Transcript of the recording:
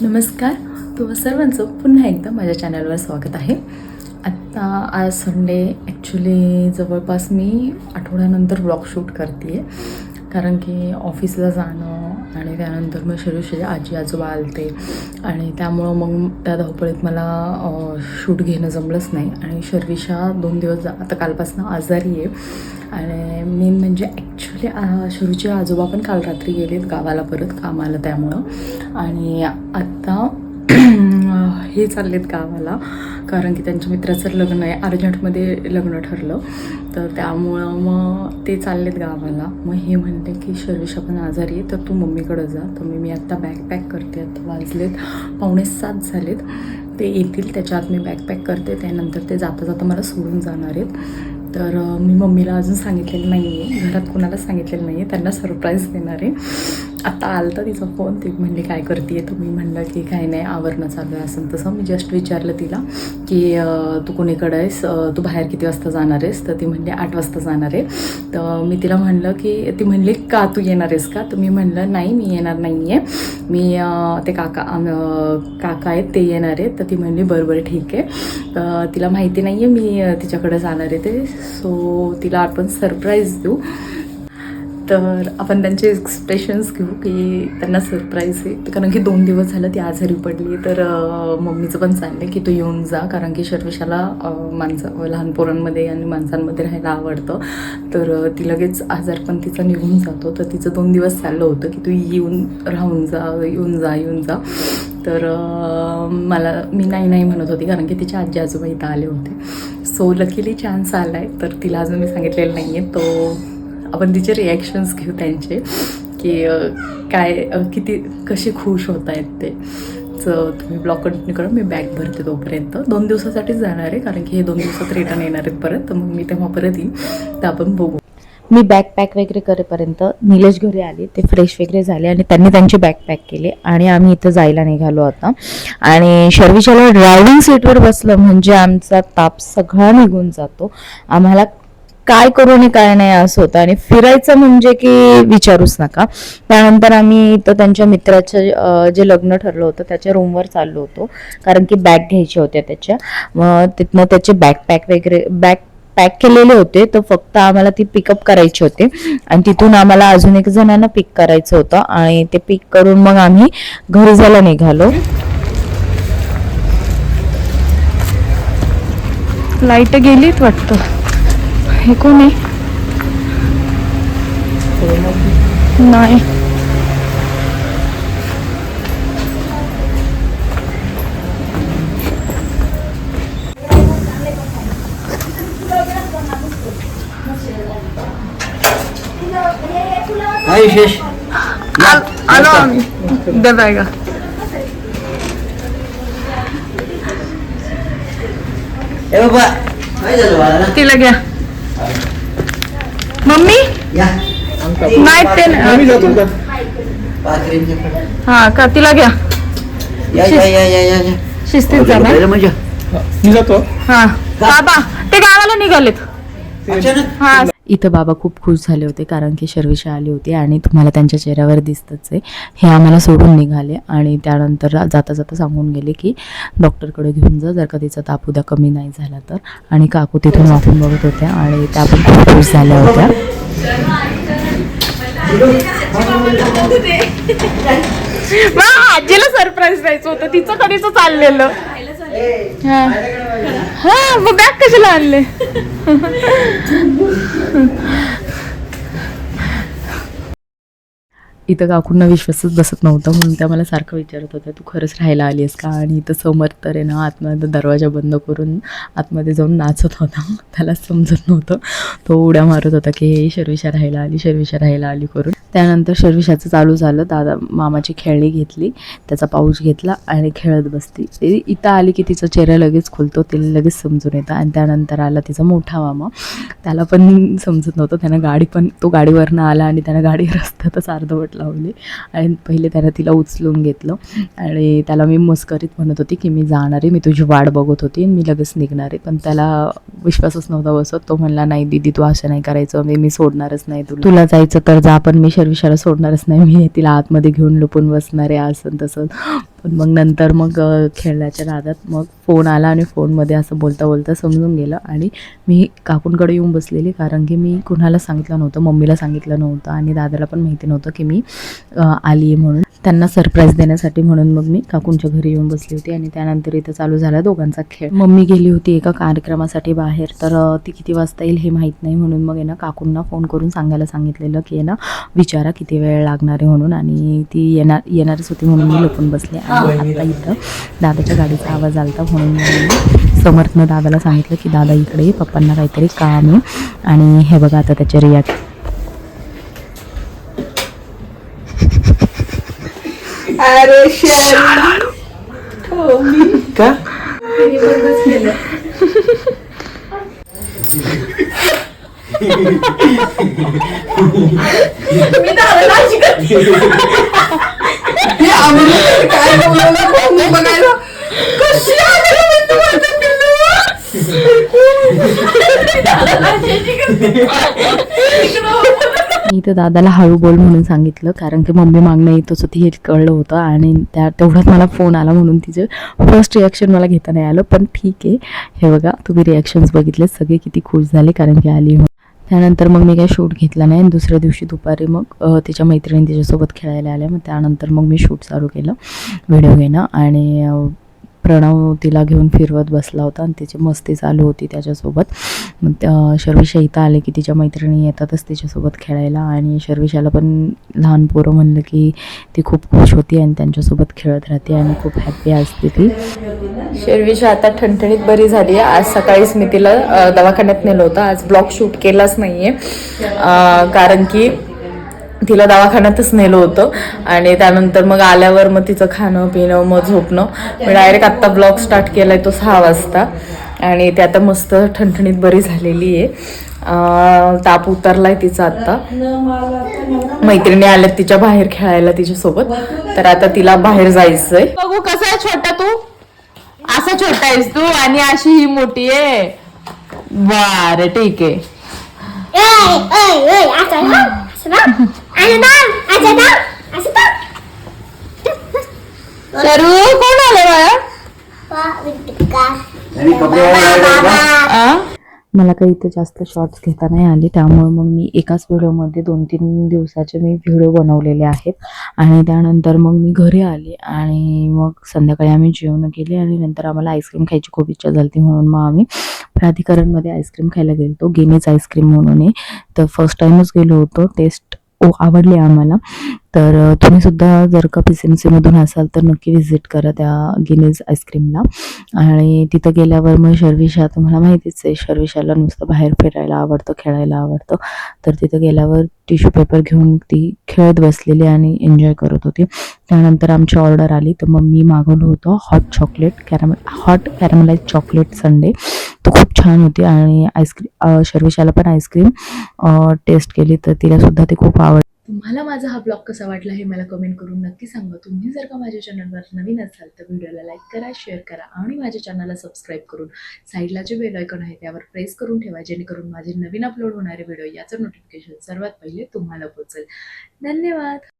नमस्कार. तुम्हा सर्वांचं पुन्हा एकदा माझ्या चॅनलवर स्वागत आहे. आत्ता आज संडे ॲक्च्युली जवळपास मी आठवड्यानंतर ब्लॉग शूट करते आहे कारण की ऑफिसला जाणं आणि त्यानंतर मग शरीर आजी आजोबा आलते. आणि त्यामुळं मग त्या धावपळीत मला शूट घेणं जमलंच नाही. आणि शर्विशा दोन दिवस जा आता कालपासून आजारी आहे. आणि मेन म्हणजे ॲक्च्युली शरूचे आजोबा पण काल रात्री गेलेत गावाला परत कामाला त्यामुळं. आणि आत्ता हे चाललेत गावाला कारण की त्यांच्या मित्राचं लग्न आहे अर्जंटमध्ये लग्न ठरलं. तर त्यामुळं मग ते चाललेत गावाला. मग हे म्हणते की शर्विशा पण आजारी आहे तर तू मम्मीकडं जा. तर मी मी आत्ता बॅग पॅक करते. आत्ता वाजलेत पावणे सात झालेत. ते येतील त्याच्या आत मी बॅग पॅक करते. त्यानंतर ते जाता जाता मला सोडून जाणार आहेत. तर मी मम्मीला अजून सांगितलेलं नाही आहे घरात कोणाला सांगितलेलं नाही आहे त्यांना सरप्राईज देणार. आहे आता आलं तर तिचा फोन ती म्हणली काय करते तर मी म्हणलं की काय नाही आवरणं चालू आहे असं. तसं मी जस्ट विचारलं तिला की तू कोणीकडे आहेस? तू बाहेर किती वाजता जाणार आहेस? तर ती म्हणली आठ वाजता जाणार आहे. तर मी तिला म्हणलं की ती म्हणली का तू येणार आहेस का? तर मी म्हणलं नाही मी येणार नाही आहे मी ते काका काका आहेत ते येणार आहेत. तर ती म्हणली बरं बरं ठीक आहे. तर तिला माहिती नाही आहे मी तिच्याकडे जाणार आहे ते. सो तिला आपण सरप्राईज देऊ. तर आपण त्यांचे एक्सप्रेशन्स घेऊ की त्यांना सरप्राईज आहे. कारण की दोन दिवस झालं ती आजारी पडली. तर मम्मीचं पण चाललं की तू येऊन जा कारण की शर्विशाला माणसं लहान पोरांमध्ये आणि माणसांमध्ये राहायला आवडतं. तर ती लगेच आजार पण तिचा निघून जातो. तर तिचं दोन दिवस चाललं होतं की तू येऊन राहून जा येऊन जा येऊन जा. तर मला मी नाही नाही म्हणत होती कारण की तिचे आजी आजोबा इथं आले होते. सो लकीली चान्स आला आहे तर तिला अजून मी सांगितलेलं नाही आहे तो आपण तिचे रिॲक्शन्स घेऊ त्यांचे की काय किती कसे खुश होत आहेत ते. तर तुम्ही ब्लॉक कंटिन्यू करा मी बॅग भरते तोपर्यंत. दोन दिवसासाठीच जाणार आहे कारण की हे दोन दिवसात रिटर्न येणार आहेत परत. तर मग मी तेव्हा परत येईन. तर आपण बघू. मी बॅग पॅक वगैरे करेपर्यंत निलेश घरी आले ते फ्रेश वगैरे झाले आणि त्यांनी त्यांची बॅग पॅक केले आणि आम्ही इथं जायला निघालो आता. आणि शर्विशाला ड्रायव्हिंग सीटवर बसलं म्हणजे आमचा ताप सगळा निघून जातो. आम्हाला काय करू आणि काय नाही असं होतं. आणि फिरायचं म्हणजे की विचारूच नका. त्यानंतर आम्ही इथं त्यांच्या मित्राचं जे लग्न ठरलं होतं त्याच्या रूमवर चाललो होतो. कारण की बॅग घ्यायच्या होत्या त्याच्या. मग तिथनं त्याचे बॅकपॅक वगैरे बॅग पॅक केलेले होते. तर फक्त आम्हाला ती पिकअप करायची होते. आणि तिथून आम्हाला अजून एक जणांना पिक करायचं होतं. आणि ते पिक करून मग आम्ही घरी जायला निघालो. लाइट गेलीत वाटतं. हे कोण आहे नाही काय विशेष आलो आम्ही द्या बॅगा ए बाबा काय झालं बाळाला तिला घ्या मम्मी? या. नाही ते हा का तिला घ्या. या या या या या या. शिस्तीत जा ना. पहिलं म्हणजे मी जातो. हा. बाबा ते गावाला निघालेत. हा इथं बाबा खूप खुश झाले होते कारण की शर्विशा आली होती आणि तुम्हाला त्यांच्या चेहऱ्यावर दिसतच आहे. हे आम्हाला सोडून निघाले आणि त्यानंतर जाता जाता सांगून गेले की डॉक्टरकडे घेऊन जा जर का तिचा ताप उद्या कमी नाही झाला तर. आणि काकू तिथून वाकून बघत होत्या आणि त्या पण खूप खुश झाल्या होत्या. आजीला सरप्राईज द्यायचं होतं. तिचं कधीच चाललेलं? हा. बघा कशाला आणले इथं काकूंना विश्वासच बसत नव्हता म्हणून त्या मला सारखं विचारत होत्या तू खरंच राहायला आली आहेस का? आणि इथं समोर तर आहे ना आतमध्ये दरवाजा बंद करून आतमध्ये जाऊन नाचत होता. त्याला समजत नव्हतं. तो उड्या मारत होता की हे शर्विशा राहायला आली शर्विशा राहायला आली करून. त्यानंतर शर्विशाचं चालू झालं. दादा मामाची खेळणी घेतली त्याचा पाऊच घेतला आणि खेळत बसली. ते इथं आली की तिचा चेहरा लगेच खुलतो तिला लगेच समजून येतं. आणि त्यानंतर आला तिचा मोठा मामा. त्याला पण समजत नव्हतं. त्यानं गाडी पण तो गाडीवरनं आला आणि त्यानं गाडी रस्त्यातच अर्धवट लावली आणि पहिले त्यानं तिला उचलून घेतलं. आणि त्याला मी मस्करीत म्हणत होती की मी जाणार आहे मी तुझी वाट बघत होती आणि मी लगेच निघणार आहे. पण त्याला विश्वासच नव्हता बसत. तो म्हणला नाही दीदी तू असं नाही करायचं. मी मी सोडणारच नाही तुला. तुला जायचं तर जा पण मी शर्विशाला सोडणारच नाही. मी तिला आतमध्ये घेऊन लपून बसणार आहे असं तसं. पण मग नंतर मग खेळण्याच्या नादात मग फोन आला आणि फोनमध्ये असं बोलता बोलता समजून गेलं आणि मी काकूंकडे येऊन बसलेली कारण की मी कुणाला सांगितलं नव्हतं मम्मीला सांगितलं नव्हतं आणि दादाला पण माहिती नव्हतं की मी आली आहे म्हणून. त्यांना सरप्राईज देण्यासाठी म्हणून मग मी काकूंच्या घरी येऊन बसली होती आणि त्यानंतर इथं चालू झाला दोघांचा खेळ. मम्मी गेली होती एका कार्यक्रमासाठी बाहेर. तर ती किती वाजता येईल हे माहीत नाही म्हणून मग ना काकूंना फोन करून सांगायला सांगितलेलं की ना विचारा किती वेळ लागणार आहे म्हणून. आणि ती येणार येणारच होती म्हणून मी लपून बसले. आणि आता इथं दादाच्या गाडीचा आवाज आलता म्हणून मग मी समर्थनं दादाला सांगितलं की दादा इकडे पप्पांना काहीतरी काम आहे. आणि हे बघा आता त्याचे रिॲक्ट अरे का? हे काय बोलायला कोण बघायला कशी तुम्हाला मी तर दादाला हळू बोल म्हणून सांगितलं कारण की मम्मी मागणं येतच होती हे कळलं होतं आणि त्या तेवढ्यात मला फोन आला म्हणून तिचं फर्स्ट रिॲक्शन मला घेता नाही आलं. पण ठीक आहे. हे बघा तुम्ही रिॲक्शन्स बघितले सगळे किती खुश झाले कारण की आली म्हणून त्यानंतर मग मी काही शूट घेतला नाही. आणि दुसऱ्या दिवशी दुपारी मग तिच्या मैत्रिणी तिच्यासोबत खेळायला आल्या. मग त्यानंतर मग मी शूट चालू केलं व्हिडिओ घेणं. आणि प्रणव तिला घेऊन फिरवत बसला होता आणि तिची मस्ती चालू होती त्याच्यासोबत. मग शर्विषा इथं आले की तिच्या मैत्रिणी येतातच तिच्यासोबत खेळायला आणि शर्विषाला पण लहान पोरं म्हणलं की ती खूप खुश होती आणि त्यांच्यासोबत खेळत राहते आणि खूप हॅपी असते ती शर्विषा आता ठणठणीत बरी झाली आहे. आज सकाळीच मी तिला दवाखान्यात नेलं होतं. आज ब्लॉग शूट केलाच नाही आहे कारण की तिला दवाखान्यातच नेलं होतं. आणि त्यानंतर मग आल्यावर मग तिचं खाणं पिणं मग झोपणं. मी डायरेक्ट आत्ता ब्लॉग स्टार्ट केलाय तो सहा वाजता. आणि ते आता मस्त ठणठणीत बरी झालेली आहे. अं, ताप उतरलाय तिचा आत्ता. मैत्रिणी आल्यात तिच्या बाहेर खेळायला तिच्यासोबत. तर आता तिला बाहेर जायचंय. बघू कसा आहे छोटा तू? असा छोटा आहेस तू आणि अशी ही मोठी आहे. बर ठीक आहे. शरू कोण आलं बाळा? मला काही इथे जास्त शॉर्ट्स घेता नाही आले त्यामुळे मग मी एकाच व्हिडिओमध्ये दोन तीन दिवसाचे मी व्हिडिओ बनवलेले आहेत. आणि त्यानंतर मग मी घरी आले आणि मग संध्याकाळी आम्ही जेवण केले आणि नंतर आम्हाला आईस्क्रीम खायची खूप इच्छा झाली म्हणून मग आम्ही प्राधिकरणमध्ये आईस्क्रीम खायला गेलो गेनेज आईस्क्रीम म्हणून तर फर्स्ट टाईमच गेलो होतो टेस्ट आवडले आम्हाला. तर तुम्हीसुद्धा तुम्ही सुद्धा जर का पी सी एम सीमधून असाल तर नक्की व्हिजिट करा त्या गिनीज आईस्क्रीमला आणि तिथं गेल्यावर मग शर्विशा तुम्हाला माहितीच आहे शर्विशाला नुसतं बाहेर फिरायला आवडतं खेळायला आवडतं. तर तिथं गेल्यावर टिश्यू पेपर घेऊन ती खेळत बसलेली आणि एन्जॉय करत होती. त्यानंतर आमची ऑर्डर आली तर मग मी मागवलं होतं hot chocolate caramel hot caramelise chocolate sundae तो खूप छान होती आणि आईस्क्रीम शर्विशाला पण आईस्क्रीम टेस्ट केली तर तिलासुद्धा ती खूप आवडली तुम्हाला माझा हा ब्लॉग कसा वाटला हे मला कमेंट करून नक्की सांगा. तुम्ही जर का माझ्या चॅनलवर नवीन असाल तर व्हिडिओला लाईक करा शेअर करा आणि माझ्या चॅनलला सबस्क्राईब करून साईडला जे बेल आयकॉन आहे त्यावर प्रेस करून ठेवा जेणेकरून माझे नवीन अपलोड होणारे व्हिडिओ याचं नोटिफिकेशन सर्वात पहिले तुम्हाला पोहोचेल. धन्यवाद!